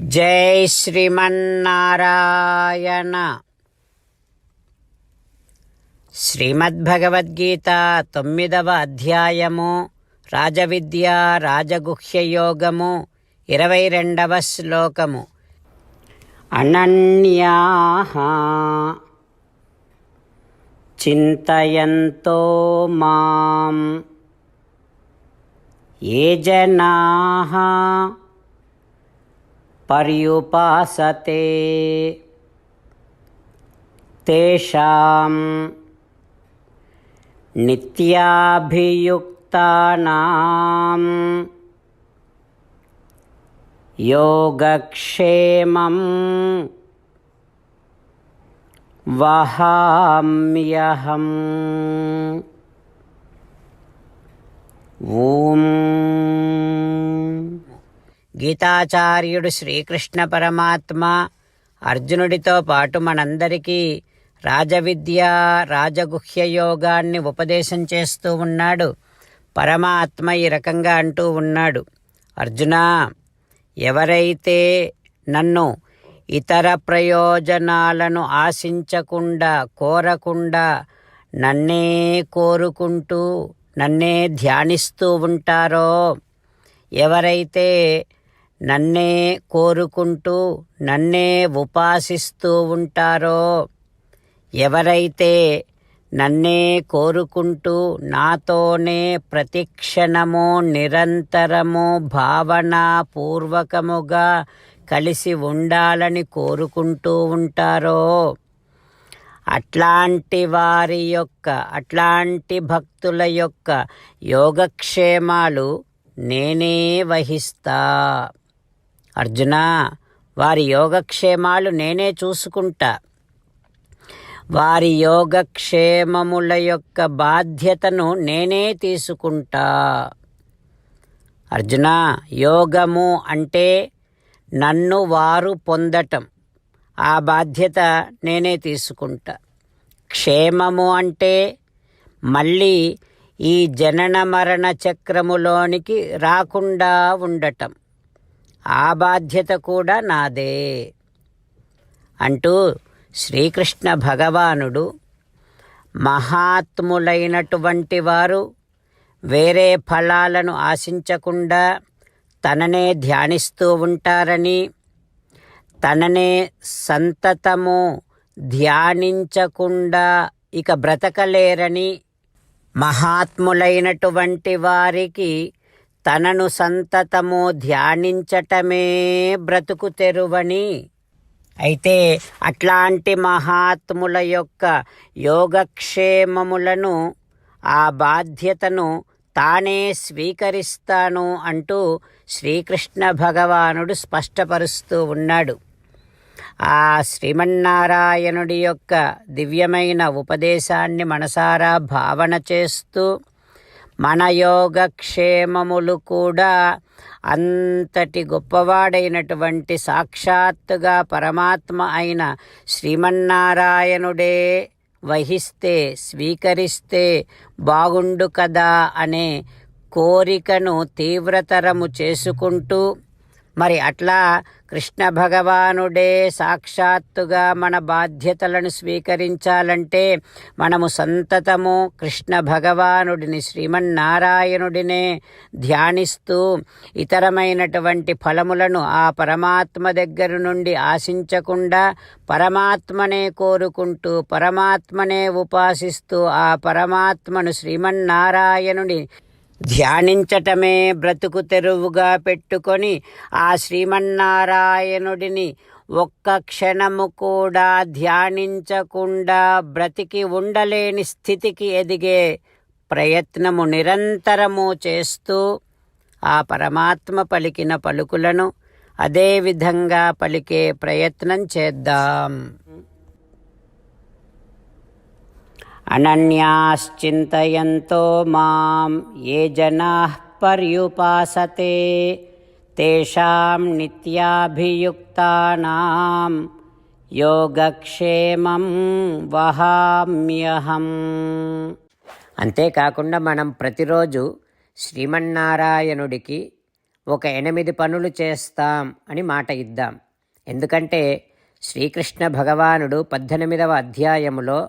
జై శ్రీమన్నారాయణ. శ్రీమద్భగవద్గీత తొమ్మిదవ అధ్యాయము రాజవిద్య రాజగుహ్యయోగము ఇరవై రెండవ శ్లోకము. అనన్యా చింతయంతో మాం. ఏ జనా. पर्युपासते तेषां नित्याभियुक्तानां योगक्षेमं वहाम्यहम्। ॐ గీతాచార్యుడు శ్రీకృష్ణ పరమాత్మ అర్జునుడితో పాటు మనందరికీ రాజవిద్య రాజగుహ్య యోగాన్ని ఉపదేశం చేస్తూ ఉన్నాడు. పరమాత్మ ఈ రకంగా అంటూ ఉన్నాడు. అర్జున ఎవరైతే నన్ను ఇతర ప్రయోజనాలను ఆశించకుండా కోరకుండా నన్నే కోరుకుంటూ నన్నే ధ్యానిస్తూ ఉంటారో ఎవరైతే నన్నే కోరుకుంటూ నన్నే ఉపాసిస్తూ ఉంటారో? ఎవరైతే నన్నే కోరుకుంటూ నాతోనే ప్రతిక్షణము నిరంతరము భావనాపూర్వకముగా కలిసి ఉండాలని కోరుకుంటూ ఉంటారో? అట్లాంటి వారి యొక్క అట్లాంటి భక్తుల యొక్క యోగక్షేమాలు నేనే వహిస్తా. అర్జున వారి యోగక్షేమాలు నేనే చూసుకుంటా. వారి యోగక్షేమముల యొక్క బాధ్యతను నేనే తీసుకుంటా. అర్జున యోగము అంటే నన్ను వారు పొందటం. ఆ బాధ్యత నేనే తీసుకుంటా. క్షేమము అంటే మళ్ళీ ఈ జనన మరణ చక్రములోనికి రాకుండా ఉండటం. ఆ బాధ్యత కూడా నాదే. అంటూ శ్రీకృష్ణ భగవానుడు మహాత్ములైనటువంటి వారు వేరే ఫలాలను ఆశించకుండా తననే ధ్యానిస్తూ ఉంటారని తననే సంతతము ధ్యానించకుండా ఇక బ్రతకలేరని మహాత్ములైనటువంటి వారికి తనను సంతతము ధ్యానించటమే బ్రతుకు తెరువని. అయితే అట్లాంటి మహాత్ముల యొక్క యోగక్షేమములను ఆ బాధ్యతను తానే స్వీకరిస్తాను అంటూ శ్రీకృష్ణ భగవానుడు స్పష్టపరుస్తూ ఉన్నాడు. ఆ శ్రీమన్నారాయణుడి యొక్క దివ్యమైన ఉపదేశాన్ని మనసారా భావన చేస్తూ మన యోగక్షేమములు కూడా అంతటి గొప్పవాడైనటువంటి సాక్షాత్తుగా పరమాత్మ అయిన శ్రీమన్నారాయణుడే వహిస్తే స్వీకరిస్తే బాగుండు కదా అనే కోరికను తీవ్రతరము చేసుకుంటూ మరి అట్లా కృష్ణ భగవానుడే సాక్షాత్తుగా మన బాధ్యతలను స్వీకరించాలంటే మనము సంతతము కృష్ణ భగవానుడిని శ్రీమన్నారాయణుడినే ధ్యానిస్తూ ఇతరమైనటువంటి ఫలములను ఆ పరమాత్మ దగ్గర నుండి ఆశించకుండా పరమాత్మనే కోరుకుంటూ పరమాత్మనే ఉపాసిస్తూ ఆ పరమాత్మను శ్రీమన్నారాయణుడి ధ్యానించటమే బ్రతుకు తెరువుగా పెట్టుకొని ఆ శ్రీమన్నారాయణుడిని ఒక్క క్షణము కూడా ధ్యానించకుండా బ్రతికి ఉండలేని స్థితికి ఎదిగే ప్రయత్నము నిరంతరము చేస్తూ ఆ పరమాత్మ పలికిన పలుకులను అదేవిధంగా పలికే ప్రయత్నం చేద్దాం. అనన్యాశ్చింతయంతో మాం ఏ జనా పర్యుపాసతే తేషాం నిత్యాభియుక్తానాం యోగక్షేమం వహామ్యహం. అంతేకాకుండా మనం ప్రతిరోజు శ్రీమన్నారాయణుడికి ఒక ఎనిమిది పనులు చేస్తాం అని మాట ఇద్దాం. ఎందుకంటే శ్రీకృష్ణ భగవానుడు పద్దెనిమిదవ అధ్యాయములో